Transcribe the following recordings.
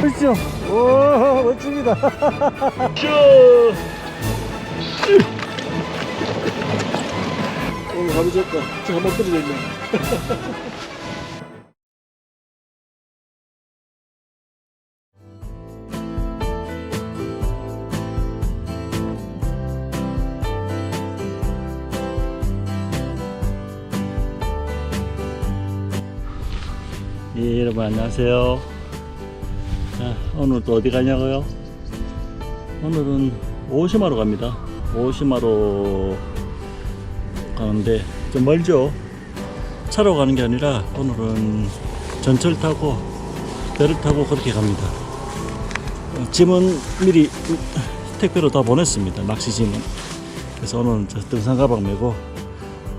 그렇죠. 오, 멋집니다. 슈! 오, 가비 좋다. 지금 한번 떨어져 있네. 예, 여러분 안녕하세요. 자, 오늘 또 어디 가냐고요? 오늘은 오시마로 갑니다. 오시마로 가는데 좀 멀죠? 차로 가는 게 아니라 오늘은 전철 타고 배를 타고 그렇게 갑니다. 어, 짐은 미리 택배로 다 보냈습니다. 낚시 짐은. 그래서 오늘은 저 등산 가방 메고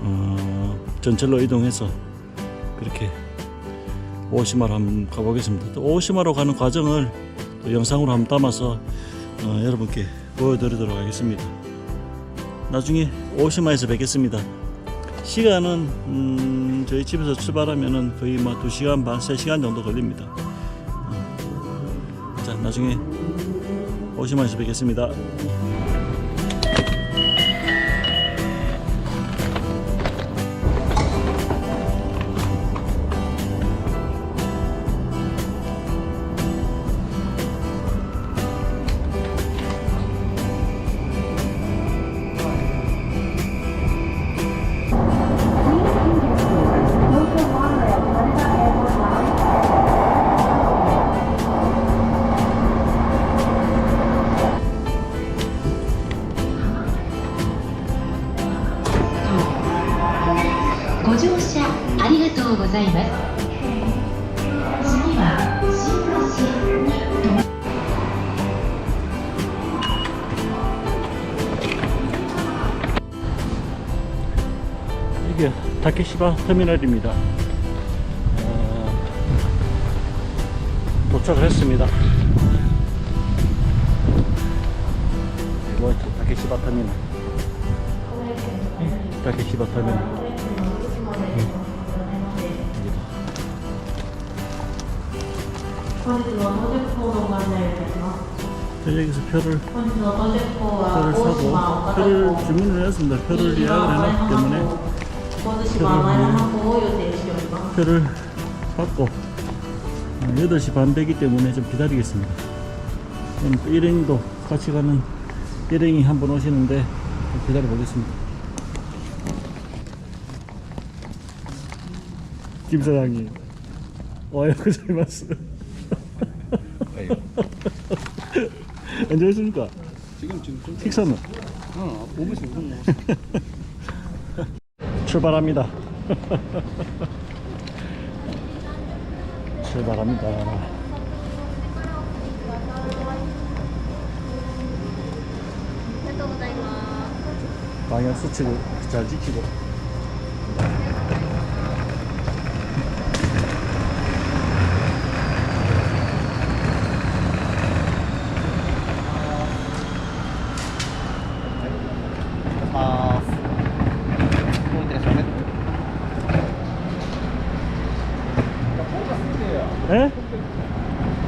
어, 전철로 이동해서 그렇게 오시마로 한번 가보겠습니다. 또 오시마로 가는 과정을 또 영상으로 한번 담아서 어, 여러분께 보여드리도록 하겠습니다. 나중에 오시마에서 뵙겠습니다. 시간은 음, 저희 집에서 출발하면은 거의 뭐 2시간 반, 3시간 정도 걸립니다. 어, 자, 나중에 오시마에서 뵙겠습니다. "ご乗車ありがとうございます」次は新橋に停ま 이게 다케시바 터미널입니다. 어, 도착을 했습니다. 이거 다케시바 터미널. 예, 다케시바 터미널. 저녁에서 표를 표를 사고 표를 주문을 했습니다. 표를 예약을 해놨기 때문에 표를, 예. 표를 받고 8시 반 되기 때문에 좀 기다리겠습니다. 1행도 같이 가는 1행이 한 번 오시는데 기다려 보겠습니다. 김 사장님 와요 그잘 봤어요. 이마스. 언제 오십니까? 지금 지금 좀 식사는 어, 오면서 우선 뭐 출발합니다. 출발합니다. 방향 수칙을 잘 지키고. 아, 뭐 interesante. 에?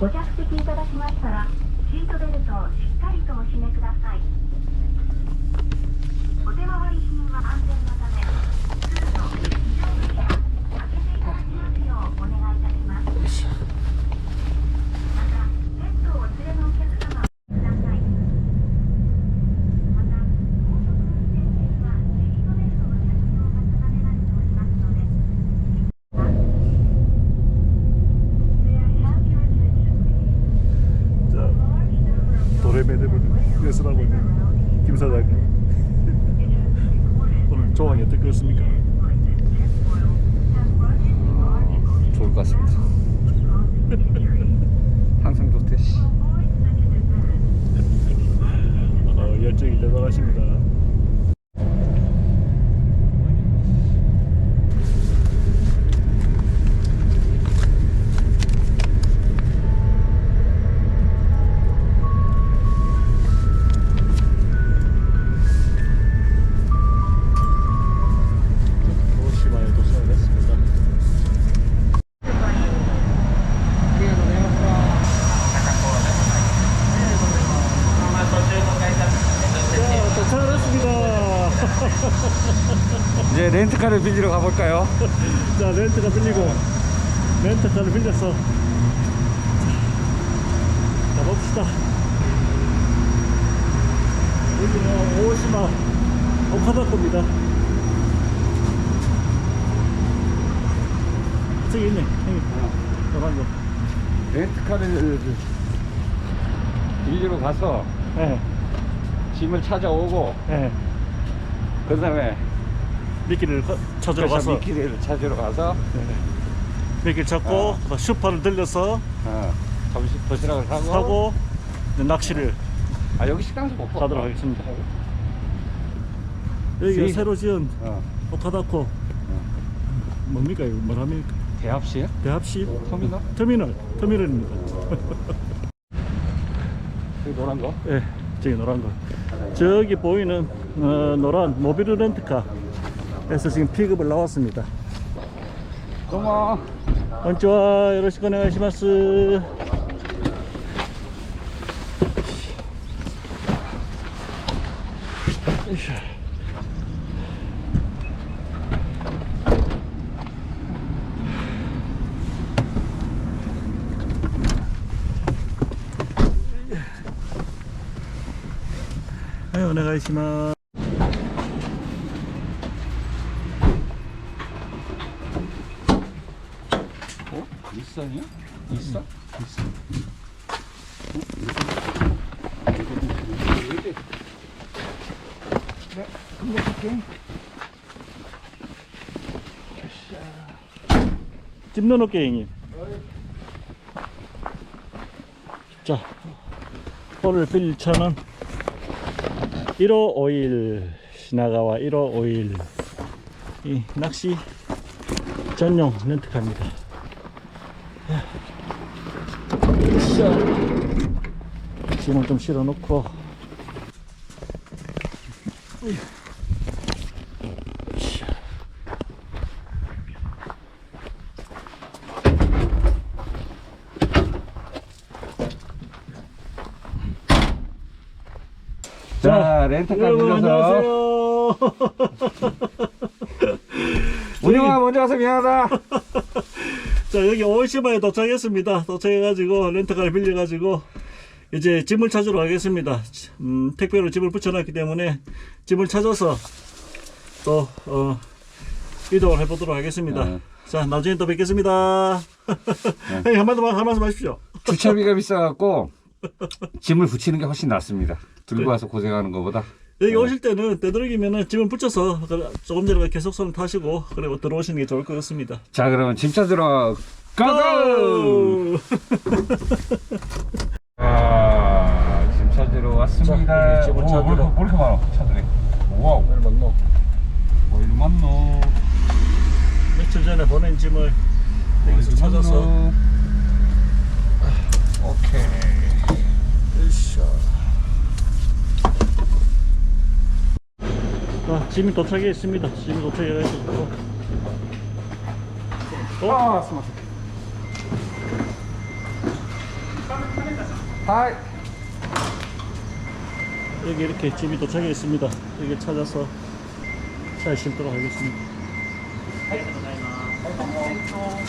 ご着席いただきましたらシートベルトをしっかりとお締めください。お手回り品は安全のため通路非常口は開けていただきますようお願いいたします。렌트카를 빌리러 가볼까요? 자 렌트카 빌리고. 렌트카를 빌려서 자 봅시다. 여기는 오시마 오카다코입니다. 저기 있네 형님. 노란 거 렌트카를 빌리러 가서 예, 짐을 찾아오고 예. 그 다음에 미끼를 허- 찾으러 가서 미끼를 찾으러 가서 예. 미끼를 찾고 어. 그다음 슈퍼를 들려서 어, 점심 도시락을 사고, 사고 이제 낚시를 아 여기 식당에서 먹고 가도록 하겠습니다. 여기가 지- 새로 지은 어, 오카다코. 뭡니까 이거? 뭐랍니까? 대합실 대합시? 터미널? 터미널. 터미널입니다. 그 노란 거? 예 저기 노란 거. 저기 보이는 어, 노란 모빌 렌트카에서 지금 픽업을 나왔습니다. 동아 건조와? 여러시고 내가시마스. 일산 네, 금방 집 넣어놓게 형님 자 오늘 빌릴 차는 1호 오일 시나가와 1호 오일 이 낚시 전용 렌트카입니다. 자, 짐을 좀 실어 놓고 자 렌트카 여러분 빌려서. 안녕하세요. 운영아 먼저 와서 미안하다. 자 여기 오시마에 도착했습니다. 도착해가지고 렌트카를 빌려가지고 이제 짐을 찾으러 가겠습니다. 음, 택배로 짐을 붙여놨기 때문에 짐을 찾아서 또 어, 이동을 해보도록 하겠습니다. 네. 자 나중에 또 뵙겠습니다. 형님 한 말씀 한 말씀 하십시오. 주차비가 비싸갖고 짐을 붙이는 게 훨씬 낫습니다 들고 와서 고생하는 것보다 여기 오실 때는 되도록이면 짐을 붙여서 그 조금 전에 계속선 타시고 그리고 들어오시는 게 좋을 것 같습니다 자 그러면 짐 찾으러 고고! 아, 짐 찾으러 왔습니다. 자, 짐을 오, 찾으러. 뭐 이렇게, 뭐 이렇게 많아, 차들이. 와우. 왜 많노? 뭐 이리 많노? 며칠 전에 보낸 짐을 여기서 찾아서 오케이. 아, 짐이 도착했습니다. 짐이 도착해가지고. 어? 아, 스마트. 하이. 여기 이렇게 짐이 도착했습니다. 여기 찾아서 차에 실도록 하겠습니다. 자,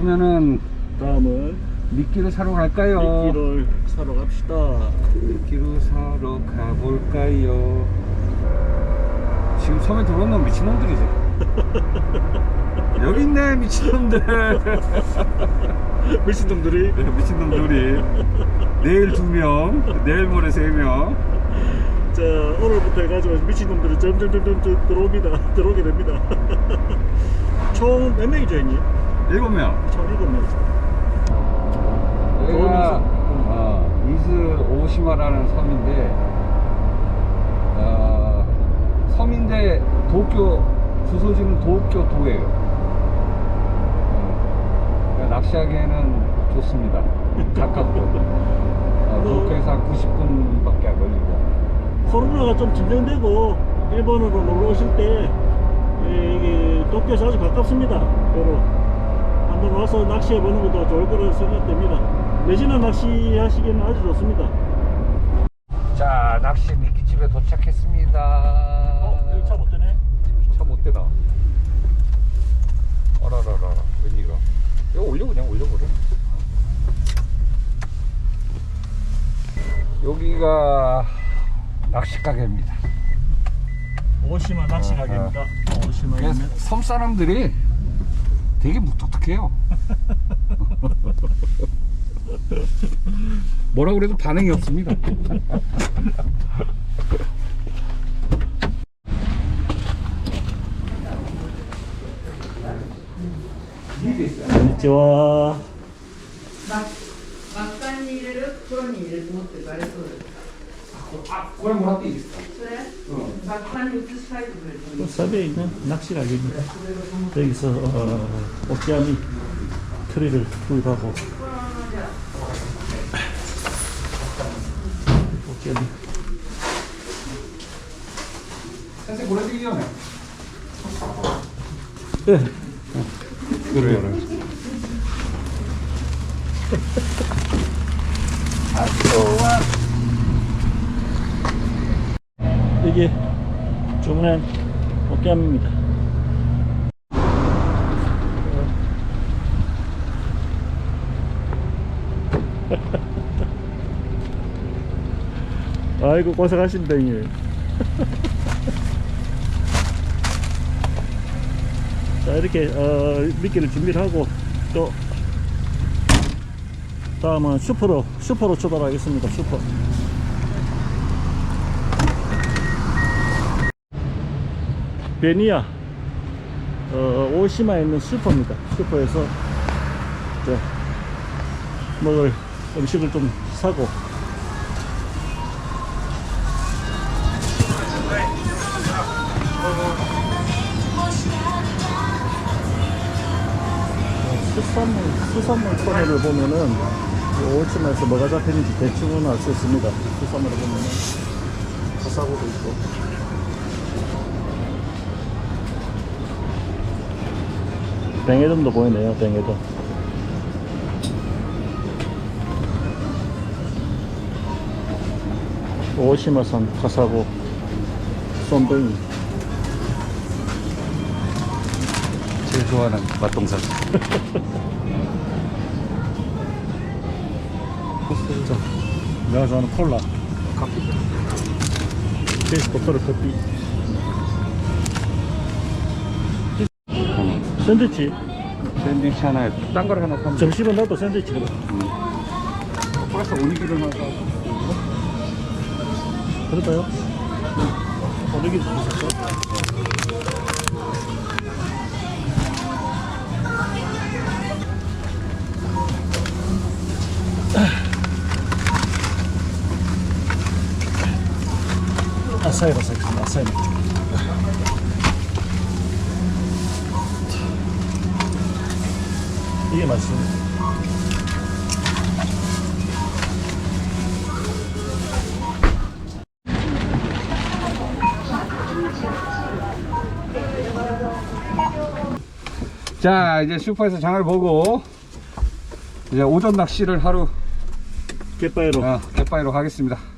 그러면은 다음은 미끼를 사러 갈까요? 미끼를 사러 갑시다. 미끼를 사러 가볼까요? 지금 섬에 들어온 놈 미친놈들이지. 여기 있네 미친놈들. 미친놈들이 네, 미친놈들이 내일 두 명, 내일 모레 세 명. 자 오늘부터 해가지고 미친놈들이 점점점점 들어옵니다. 들어오게 됩니다. 총 몇 명이죠, 형님? 일곱 명. 총 일곱 명. 여기가 어, 이즈 오시마라는 섬인데 어, 섬인데 도쿄 주소지는 도쿄 도예요. 어, 그러니까 낚시하기에는 좋습니다. 가깝고 어, 도쿄에서 한 90분밖에 안 걸리고 코로나가 좀 진정되고 일본으로 놀러 오실 때 예, 이게 도쿄에서 아주 가깝습니다. 여러 한번 와서 낚시해 보는 것도 좋을 거라 생각됩니다. 내지나 낚시 하시기에는 아주 좋습니다. 자 낚시 미끼집에 도착했습니다. 어, 여기 차못 되네. 차 못 되나? 어라라라 웬일이야? 이거 올려 그냥 올려버려. 여기가 낚시 가게입니다. 오시마 낚시 가게입니다. 오시마 그래서 있는 섬 사람들이 되게 무뚝뚝해요. 뭐라 그래도 반응이 없습니다. konnichiwa. 真っ赤に入れる袋に入れると思ってバレそうだよ A cor monoteísta. 있는 그 낚시락입니다. 여기서 어, 어, 어 오케아미 트리를 구입하고 오케아미 선생님 보내드리기 전에 네. 그래요. 네. 아, 좋아. 이게 주문한 옥자미입니다. 아이고 고생하십니다 형님. 자 이렇게 어, 미끼를 준비를 하고 또 다음은 슈퍼로 슈퍼로 출발하겠습니다 슈퍼 베니아 어, 오시마에 있는 슈퍼입니다 슈퍼에서 자, 먹을 음식을 좀 사고 수산물, 수산물 코너를 보면은 이 오치마에서 뭐가 잡히는지 대충은 알 수 있습니다. 수산물을 보면은 사사고도 있고. 뱅에돔도 보이네요, 뱅에돔. 오시마산 카사고 쏨뱅이 제일 좋아하는 맛동산. 자, 내가 좋아하는 콜라 커피 케이스 버터를 커피 샌드위치 샌드위치 하나에 딴걸 하나 사면 점심은 나도 샌드위치거든 플러스 오니기를 하나 사. 그럴까요? 어느 게 있었어? 아사히로 사겠습니다. 아사히 맥주. 이게 맛있습니다. 자 이제 슈퍼에서 장을 보고 이제 오전 낚시를 하루 갯바위로 어, 갯바위로 가겠습니다.